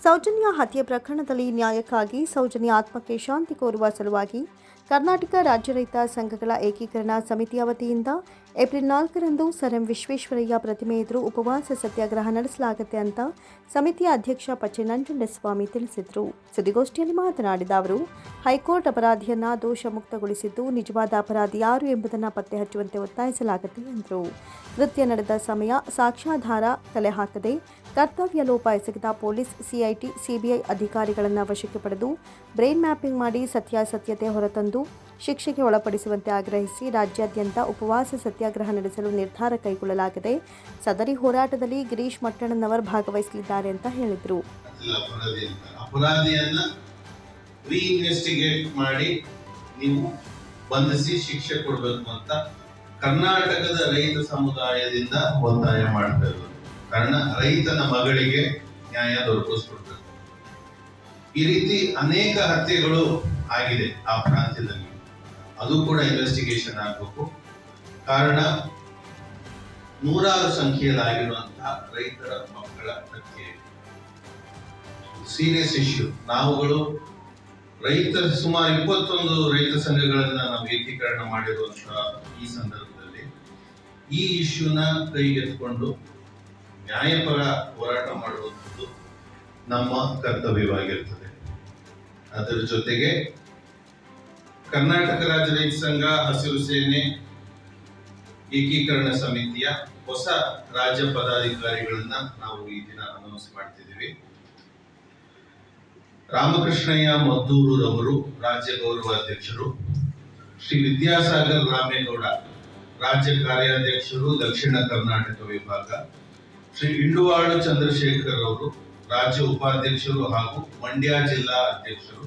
ಸೌಜನ್ಯ ಹತ್ಯೆ ಪ್ರಕರಣದಲ್ಲಿ ನ್ಯಾಯಕ್ಕಾಗಿ ಸೌಜನ್ಯ ಆತ್ಮಕ್ಕೆ ಶಾಂತಿ ಕೋರುವ ಸಲುವಾಗಿ ಕರ್ನಾಟಕ ರಾಜ್ಯ ರೈತ ಸಂಘಗಳ ಏಕೀಕರಣ ಸಮಿತಿಯ ವತಿಯಿಂದ ಏಪ್ರಿಲ್ ನಾಲ್ಕರಂದು ಸರ್ ಎಂ ವಿಶ್ವೇಶ್ವರಯ್ಯ ಪ್ರತಿಮೆ ಎದುರು ಉಪವಾಸ ಸತ್ಯಾಗ್ರಹ ನಡೆಸಲಾಗುತ್ತೆ ಅಂತ ಸಮಿತಿಯ ಅಧ್ಯಕ್ಷ ಪಚ್ಚೆ ನಂಜುಂಡಸ್ವಾಮಿ ತಿಳಿಸಿದರು. ಸುದ್ದಿಗೋಷ್ಠಿಯಲ್ಲಿ ಮಾತನಾಡಿದ ಅವರು, ಹೈಕೋರ್ಟ್ ಅಪರಾಧಿಯನ್ನ ದೋಷ ಮುಕ್ತಗೊಳಿಸಿದ್ದು ನಿಜವಾದ ಅಪರಾಧಿ ಯಾರು ಎಂಬುದನ್ನು ಪತ್ತೆ ಹಚ್ಚುವಂತೆ ಒತ್ತಾಯಿಸಲಾಗುತ್ತೆ ಎಂದರು. ಕೃತ್ಯ ನಡೆದ ಸಮಯ ಸಾಕ್ಷ್ಯಾಧಾರ ಕಲೆ ಹಾಕದೆ ಕರ್ತವ್ಯ ಲೋಪ ಎಸಗಿದ ಪೊಲೀಸ್, ಸಿಐಟಿ, ಸಿಬಿಐ ಅಧಿಕಾರಿಗಳನ್ನು ವಶಕ್ಕೆ ಪಡೆದು ಬ್ರೈನ್ ಮ್ಯಾಪಿಂಗ್ ಮಾಡಿ ಸತ್ಯಾಸತ್ಯತೆ ಹೊರತಂದು ಶಿಕ್ಷೆಗೆ ಒಳಪಡಿಸುವಂತೆ ಆಗ್ರಹಿಸಿ ರಾಜ್ಯಾದ್ಯಂತ ಉಪವಾಸ ಸತ್ಯಾಗ್ರಹ ನಡೆಸಲು ನಿರ್ಧಾರ ಕೈಗೊಳ್ಳಲಾಗಿದೆ. ಸದರಿ ಹೋರಾಟದಲ್ಲಿ ಗಿರೀಶ್ ಮಟ್ಟಣ್ಣನವರ್ ಭಾಗವಹಿಸಲಿದ್ದಾರೆ ಅಂತ ಹೇಳಿದರು. ಮಾಡಿ ನೀವು ಬಂಧಿಸಿ ಶಿಕ್ಷೆ ಕೊಡಬೇಕು ಅಂತ ಕರ್ನಾಟಕದ ರೈತ ಸಮುದಾಯದಿಂದ ಒತ್ತಾಯ ಇರೋದು. ಕಾರಣ, ರೈತನ ಮಗಳಿಗೆ ನ್ಯಾಯ ದೊರಕಿಸ್ಕೊಡ್ಬೇಕು. ಈ ರೀತಿ ಅನೇಕ ಹತ್ಯೆಗಳು ಆಗಿದೆ ಆ ಪ್ರಾಂತ್ಯದಲ್ಲಿ. ಅದು ಕೂಡ ಇನ್ವೆಸ್ಟಿಗೇಷನ್ ಆಗಬೇಕು. ಕಾರಣ, ನೂರಾರು ಸಂಖ್ಯೆಯಲ್ಲಾಗಿರುವಂತಹ ರೈತರ ಮಕ್ಕಳ ಹತ್ಯೆ ಸೀರಿಯಸ್ ಇಶ್ಯೂ ನಾವುಗಳು ರೈತ, ಸುಮಾರು ಇಪ್ಪತ್ತೊಂದು ರೈತ ಸಂಘಗಳನ್ನ ನಾವು ಏಕೀಕರಣ ಮಾಡಿರುವಂತಹ ಈ ಸಂದರ್ಭದಲ್ಲಿ ಈ ಇಶ್ಯೂನ ಕೈಗೆತ್ತಿಕೊಂಡು ನ್ಯಾಯಪರ ಹೋರಾಟ ಮಾಡುವಂಥದ್ದು ನಮ್ಮ ಕರ್ತವ್ಯವಾಗಿರ್ತದೆ. ಅದರ ಜೊತೆಗೆ ಕರ್ನಾಟಕ ರಾಜ್ಯ ರೈತ ಸಂಘ ಹಸಿರು ಸೇನೆ ಏಕೀಕರಣ ಸಮಿತಿಯ ಹೊಸ ರಾಜ್ಯ ಪದಾಧಿಕಾರಿಗಳನ್ನ ನಾವು ಈ ದಿನ ಅನೌನ್ಸ್ ಮಾಡ್ತಿದ್ದೀವಿ. ರಾಮಕೃಷ್ಣಯ್ಯ ಮದ್ದೂರವರು ರಾಜ್ಯ ಗೌರವಾಧ್ಯಕ್ಷರು ಶ್ರೀ ವಿದ್ಯಾಸಾಗರ್ ರಾಮೇಗೌಡ, ರಾಜ್ಯ ಕಾರ್ಯಾಧ್ಯಕ್ಷರು, ದಕ್ಷಿಣ ಕರ್ನಾಟಕ ವಿಭಾಗ, ಶ್ರೀ ಇಂಡುವಾಳು ಚಂದ್ರಶೇಖರ್ ಅವರು ರಾಜ್ಯ ಉಪಾಧ್ಯಕ್ಷರು ಹಾಗೂ ಮಂಡ್ಯ ಜಿಲ್ಲಾ ಅಧ್ಯಕ್ಷರು,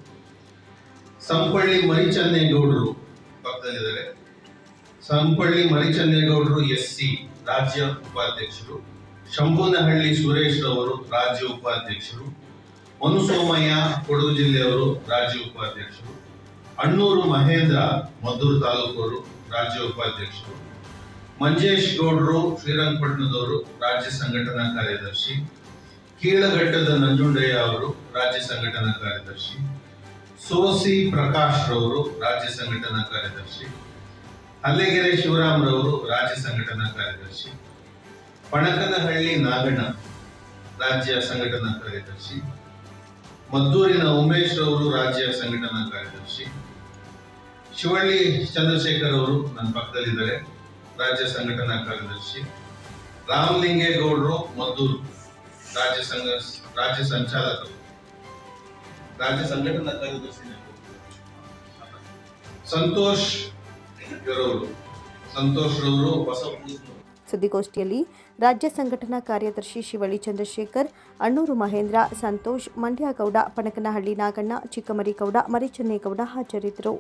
ಸಂಪಳ್ಳಿ ಮರಿಚನ್ನೇಗೌಡರು ಪಕ್ಕದಲ್ಲಿದ್ದಾರೆ. ಸಂಪಳ್ಳಿ ಮರಿಚನ್ನೇಗೌಡರು ಎಸ್ ಸಿ, ರಾಜ್ಯ ಉಪಾಧ್ಯಕ್ಷರು. ಶಂಭುನಹಳ್ಳಿ ಸುರೇಶ್ ಅವರು ರಾಜ್ಯ ಉಪಾಧ್ಯಕ್ಷರು. ಮನುಸೋಮಯ್ಯ ಕೊಡಗು ಜಿಲ್ಲೆಯವರು ರಾಜ್ಯ ಉಪಾಧ್ಯಕ್ಷರು. ಅಣ್ಣೂರು ಮಹೇಂದ್ರ ಮದ್ದೂರು ತಾಲೂಕವರು ರಾಜ್ಯ ಉಪಾಧ್ಯಕ್ಷರು. ಮಂಜೇಶ್ ಗೌಡರು ಶ್ರೀರಂಗಪಟ್ಟಣದವರು ರಾಜ್ಯ ಸಂಘಟನಾ ಕಾರ್ಯದರ್ಶಿ. ಕೀಳಘಟ್ಟದ ನಂಜುಂಡಯ್ಯ ಅವರು ರಾಜ್ಯ ಸಂಘಟನಾ ಕಾರ್ಯದರ್ಶಿ, ಸೋಸಿ ಪ್ರಕಾಶ್ ರವರು ರಾಜ್ಯ ಸಂಘಟನಾ ಕಾರ್ಯದರ್ಶಿ, ಹಲ್ಲೆಗೆರೆ ಶಿವರಾಮ್ ರವರು ರಾಜ್ಯ ಸಂಘಟನಾ ಕಾರ್ಯದರ್ಶಿ, ಪಣಕನಹಳ್ಳಿ ನಾಗಣ್ಣ ರಾಜ್ಯ ಸಂಘಟನಾ ಕಾರ್ಯದರ್ಶಿ, ಮದ್ದೂರಿನ ಉಮೇಶ್ ರವರು ರಾಜ್ಯ ಸಂಘಟನಾ ಕಾರ್ಯದರ್ಶಿ, ಶಿವಳ್ಳಿ ಚಂದ್ರಶೇಖರ್ ಅವರು ನನ್ನ ಪಕ್ಕದಲ್ಲಿದ್ದಾರೆ, ರಾಜ್ಯ ಸಂಘಟನಾ ಕಾರ್ಯದರ್ಶಿ, ರಾಮಲಿಂಗೇಗೌಡರು ಮದ್ದೂರು. ರಾಜ್ಯ ಸಂಘ, ರಾಜ್ಯ ಸಂಚಾಲಕರು, ರಾಜ್ಯ ಸಂಘಟನಾ ಕಾರ್ಯದರ್ಶಿ ಸಂತೋಷ್ ರವರು ಸಂತೋಷ್ ರವರು ಹೊಸ ಸುದ್ದಿಗೋಷ್ಠಿಯಲ್ಲಿ ರಾಜ್ಯ ಸಂಘಟನಾ ಕಾರ್ಯದರ್ಶಿ ಶಿವಳ್ಳಿ ಚಂದ್ರಶೇಖರ್, ಅಣ್ಣೂರು ಮಹೇಂದ್ರ, ಸಂತೋಷ್ ಮಂಡ್ಯಗೌಡ, ಪಣಕನಹಳ್ಳಿ ನಾಗಣ್ಣ, ಚಿಕ್ಕಮರಿಗೌಡ, ಮರಿಚನ್ನೇಗೌಡ ಹಾಜರಿದ್ದರು.